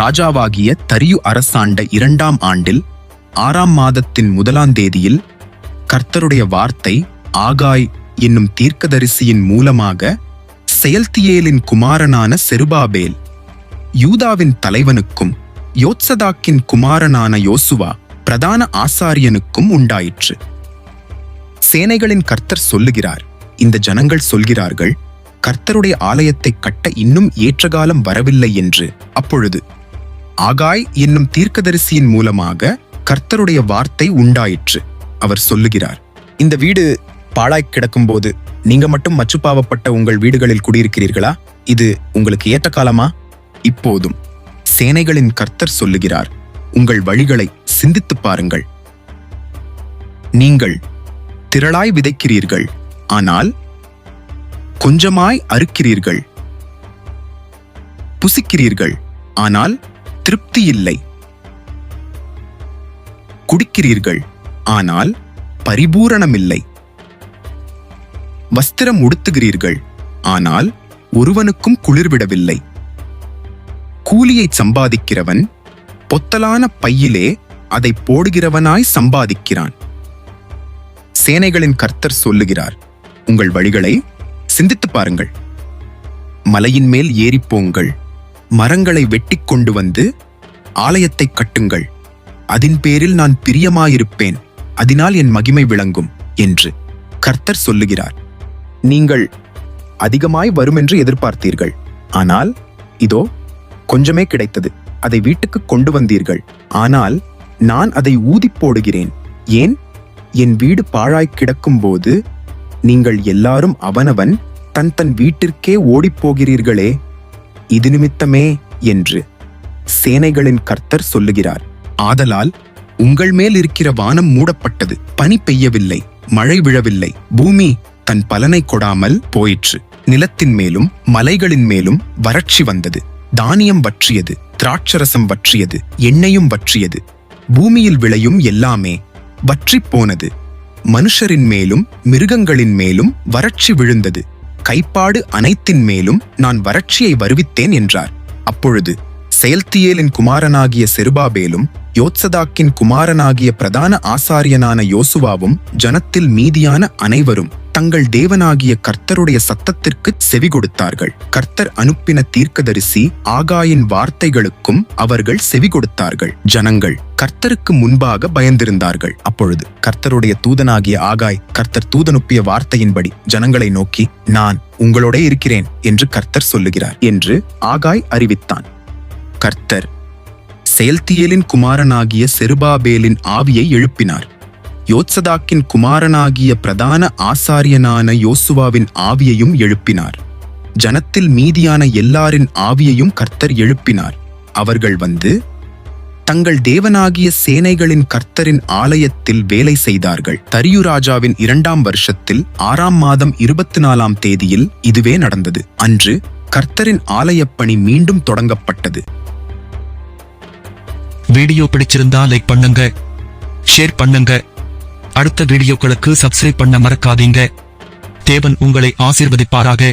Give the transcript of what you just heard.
ராஜாவாகிய தரியு அரசாண்ட இரண்டாம் ஆண்டில் ஆறாம் மாதத்தின் முதலாம் தேதியில் கர்த்தருடைய வார்த்தை ஆகாய் என்னும் தீர்க்கதரிசியின் மூலமாக செயல்தியேலின் குமாரனான செருபாபேல் யூதாவின் தலைவனுக்கும் யோத்சதாக்கின் குமாரனான யோசுவா பிரதான ஆசாரியனுக்கும் உண்டாயிற்று. சேனைகளின் கர்த்தர் சொல்லுகிறார் இந்த ஜனங்கள் சொல்கிறார்கள் கர்த்தருடைய ஆலயத்தை கட்ட இன்னும் ஏற்ற காலம் வரவில்லை என்று. அப்பொழுது ஆகாய் என்னும் தீர்க்கதரிசியின் மூலமாக கர்த்தருடைய வார்த்தை உண்டாயிற்று. அவர் சொல்லுகிறார் இந்த வீடு பாழாய்க் கிடக்கும்போது நீங்க மட்டும் மச்சுப்பாவப்பட்ட உங்கள் வீடுகளில் குடியிருக்கிறீர்களா? இது உங்களுக்கு ஏற்ற காலமா? இப்போதும் சேனைகளின் கர்த்தர் சொல்லுகிறார் உங்கள் வழிகளை சிந்தித்துப் பாருங்கள். நீங்கள் திரளாய் விதைக்கிறீர்கள் ஆனால் கொஞ்சமாய் அறுக்கிறீர்கள் புசிக்கிறீர்கள் ஆனால் திருப்தி இல்லை. குடிக்கிறீர்கள் ஆனால் பரிபூரணமில்லை. வஸ்திரம் உடுத்துகிறீர்கள் ஆனால் ஒருவனுக்கும் குளிர்விடவில்லை. கூலியை சம்பாதிக்கிறவன் பொத்தலான பையிலே அதை போடுகிறவனாய் சம்பாதிக்கிறான். சேனைகளின் கர்த்தர் சொல்லுகிறார் உங்கள் வழிகளை சிந்தித்துப் பாருங்கள். மலையின் மேல் ஏறிப்போங்கள் மரங்களை வெட்டிக் கொண்டு வந்து ஆலயத்தை கட்டுங்கள். அதன் பேரில் நான் பிரியமாயிருப்பேன். அதனால் என் மகிமை விளங்கும் என்று கர்த்தர் சொல்லுகிறார். நீங்கள் அதிகமாய் வருமென்று எதிர்பார்த்தீர்கள். ஆனால் இதோ கொஞ்சமே கிடைத்தது. அதை வீட்டுக்கு கொண்டு வந்தீர்கள். ஆனால் நான் அதை ஊதி போடுகிறேன். ஏன்? என் வீடு பாழாய் கிடக்கும்போது நீங்கள் எல்லாரும் அவனவன் தன் தன் வீட்டிற்கே ஓடிப்போகிறீர்களே இது நிமித்தமே என்று சேனைகளின் கர்த்தர் சொல்லுகிறார். ஆதலால் உங்கள் மேல் இருக்கிற வானம் மூடப்பட்டது பனி பெய்யவில்லை மழை விழவில்லை பூமி தன் பலனை கொடாமல் போயிற்று. நிலத்தின் மேலும் மலைகளின் மேலும் வறட்சி வந்தது தானியம் வற்றியது திராட்சரசம் வற்றியது எண்ணெயும் வற்றியது. பூமியில் விளையும் எல்லாமே வற்றிப் போனது. மனுஷரின் மேலும் மிருகங்களின் மேலும் வறட்சி விழுந்தது. கைப்பாடு அனைத்தின் மேலும் நான் வறட்சியை வருவித்தேன் என்றார். அப்பொழுது செயல்தியேலின் குமாரனாகிய செருபாபேலும் யோத்சதாக்கின் குமாரனாகிய பிரதான ஆசாரியனான யோசுவாவும் ஜனத்தில் மீதியான அனைவரும் தங்கள் தேவனாகிய கர்த்தருடைய சத்தத்திற்கு செவி கொடுத்தார்கள். கர்த்தர் அனுப்பின தீர்க்கதரிசி ஆகாயின் வார்த்தைகளுக்கும் அவர்கள் செவி கொடுத்தார்கள். ஜனங்கள் கர்த்தருக்கு முன்பாக பயந்திருந்தார்கள். அப்பொழுது கர்த்தருடைய தூதனாகிய ஆகாய் கர்த்தர் தூதனுப்பிய வார்த்தையின்படி ஜனங்களை நோக்கி நான் உங்களோட இருக்கிறேன் என்று கர்த்தர் சொல்லுகிறார் என்று ஆகாய் அறிவித்தான். கர்த்தர் செயல்தியலின் குமாரனாகிய செருபாபேலின் ஆவியை எழுப்பினார். யோத்சதாக்கின் குமாரனாகிய பிரதான ஆசாரியனான யோசுவாவின் ஆவியையும் எழுப்பினார். ஜனத்தில் மீதியான எல்லாரின் ஆவியையும் கர்த்தர் எழுப்பினார். அவர்கள் வந்து தங்கள் தேவனாகிய சேனைகளின் கர்த்தரின் ஆலயத்தில் வேலை செய்தார்கள். தரியு ராஜாவின் இரண்டாம் வருஷத்தில் ஆறாம் மாதம் இருபத்தி நாலாம் தேதியில் இதுவே நடந்தது. அன்று கர்த்தரின் ஆலயப்பணி மீண்டும் தொடங்கப்பட்டது. வீடியோ பிடிச்சிருந்தா லைக் பண்ணுங்க ஷேர் பண்ணுங்க அடுத்த வீடியோக்களுக்கு சப்ஸ்கிரைப் பண்ண மறக்காதீங்க. தேவன் உங்களை ஆசீர்வதிப்பாராக.